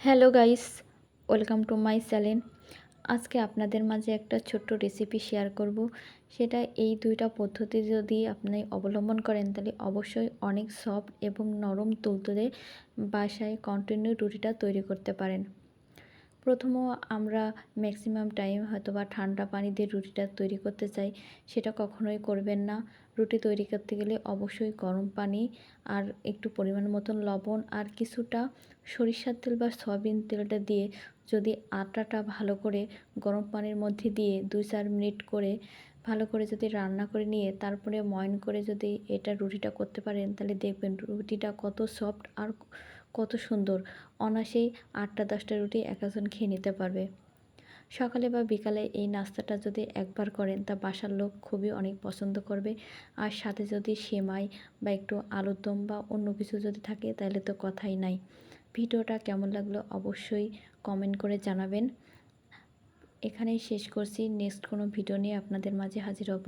Hello guys, welcome to my channel. আজকে আপনাদের মাঝে একটা ছোট্ট রেসিপি শেয়ার করব। সেটা এই দুইটা পদ্ধতি যদি আপনি অবলম্বন করেন, তাহলে অবশ্যই অনেক সফট এবং নরম তুলতুলে বাসায় কন্টিনিউ রুটিটা তৈরি করতে পারেন। প্রথমও আমরা ম্যাক্সিমাম টাইম হয়তো বা ঠান্ডা পানি দিয়ে রুটিটা তৈরি করতে চাই, সেটা কখনোই করবেন না। রুটি তৈরি করতে গেলে অবশ্যই গরম পানি আর একটু পরিমাণ মতন লবণ আর কিছুটা সরিষার তেল বা সয়াবিন তেলটা দিয়ে যদি আটাটা ভালো করে গরম পানির মধ্যে দিয়ে দুই চার মিনিট করে ভালো করে যদি রান্না করে নিয়ে তারপরে ময়ন করে যদি এটা রুটিটা করতে পারেন, তাহলে দেখবেন রুটিটা কত সফট আর কত সুন্দর। অনাসেই আটটা দশটা রুটি একজন খেয়ে নিতে পারবে। সকালে বা বিকালে এই নাস্তাটা যদি একবার করেন, তা বাসার লোক খুবই অনেক পছন্দ করবে। আর সাথে যদি সেমাই বা একটু আলুর দম বা অন্য কিছু যদি থাকে, তাহলে তো কথাই নাই। ভিডিওটা কেমন লাগল অবশ্যই কমেন্ট করে জানাবেন। এখানেই শেষ করছি। নেক্সট কোনো ভিডিও নিয়ে আপনাদের মাঝে হাজির হব।